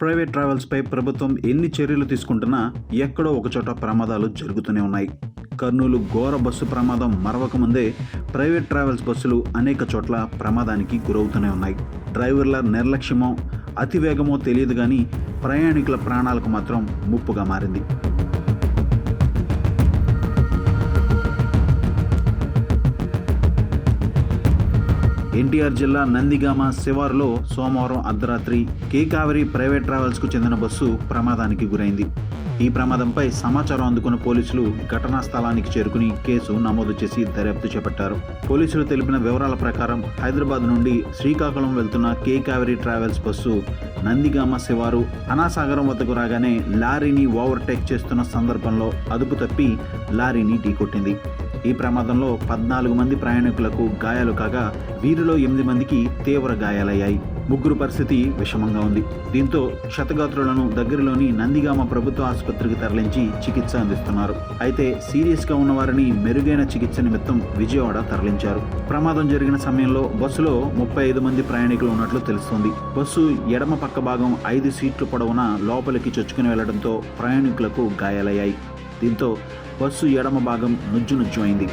Private ట్రావెల్స్పై ప్రభుత్వం ఎన్ని చర్యలు తీసుకుంటున్నా ఎక్కడో ఒకచోట ప్రమాదాలు జరుగుతూనే ఉన్నాయి. కర్నూలు ఘోర బస్సు ప్రమాదం మరవక ముందే ప్రైవేట్ ట్రావెల్స్ బస్సులు అనేక చోట్ల ప్రమాదానికి గురవుతూనే ఉన్నాయి. డ్రైవర్ల నిర్లక్ష్యమో అతివేగమో తెలియదు కానీ ప్రయాణికుల ప్రాణాలకు మాత్రం ముప్పుగా మారింది. ఎన్టీఆర్ జిల్లా నందిగామ శివారులో సోమవారం అర్ధరాత్రి కే కావేరి ప్రైవేట్ ట్రావెల్స్కు చెందిన బస్సు ప్రమాదానికి గురైంది. ఈ ప్రమాదంపై సమాచారం అందుకున్న పోలీసులు ఘటనా స్థలానికి చేరుకుని కేసు నమోదు చేసి దర్యాప్తు చేపట్టారు. పోలీసులు తెలిపిన వివరాల ప్రకారం హైదరాబాద్ నుండి శ్రీకాకుళం వెళ్తున్న K Kaveri travels bus Nandigama శివారు అనాసాగరం వద్దకు రాగానే లారీని ఓవర్టేక్ చేస్తున్న సందర్భంలో అదుపు తప్పి లారీని ఢీకొట్టింది. ఈ ప్రమాదంలో పద్నాలుగు మంది ప్రయాణికులకు గాయాలు కాగా వీరిలో ఎనిమిది మందికి తీవ్ర గాయాలయ్యాయి. ముగ్గురు పరిస్థితి విషమంగా ఉంది. దీంతో క్షతగాత్రులను దగ్గరలోని నందిగామ ప్రభుత్వ ఆసుపత్రికి తరలించి చికిత్స అందిస్తున్నారు. అయితే సీరియస్గా ఉన్నవారిని మెరుగైన చికిత్స నిమిత్తం విజయవాడ తరలించారు. ప్రమాదం జరిగిన సమయంలో బస్సులో ముప్పై ఐదు మంది ప్రయాణికులు ఉన్నట్లు తెలుస్తోంది. బస్సు ఎడమ పక్క భాగం ఐదు సీట్లు పొడవున లోపలికి చొచ్చుకుని వెళ్ళడంతో ప్రయాణికులకు గాయాలయ్యాయి. దీంతో బస్సు ఎడమ భాగం నుజ్జు నుజ్జు అయింది.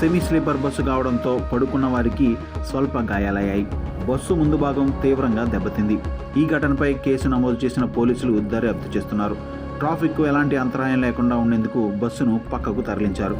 సెమీ స్లీపర్ బస్సు కావడంతో పడుకున్న వారికి స్వల్ప గాయాలయ్యాయి. బస్సు ముందు భాగం తీవ్రంగా దెబ్బతింది. ఈ ఘటనపై కేసు నమోదు చేసిన పోలీసులు దర్యాప్తు చేస్తున్నారు. ట్రాఫిక్ ఎలాంటి అంతరాయం లేకుండా ఉండేందుకు బస్సును పక్కకు తరలించారు.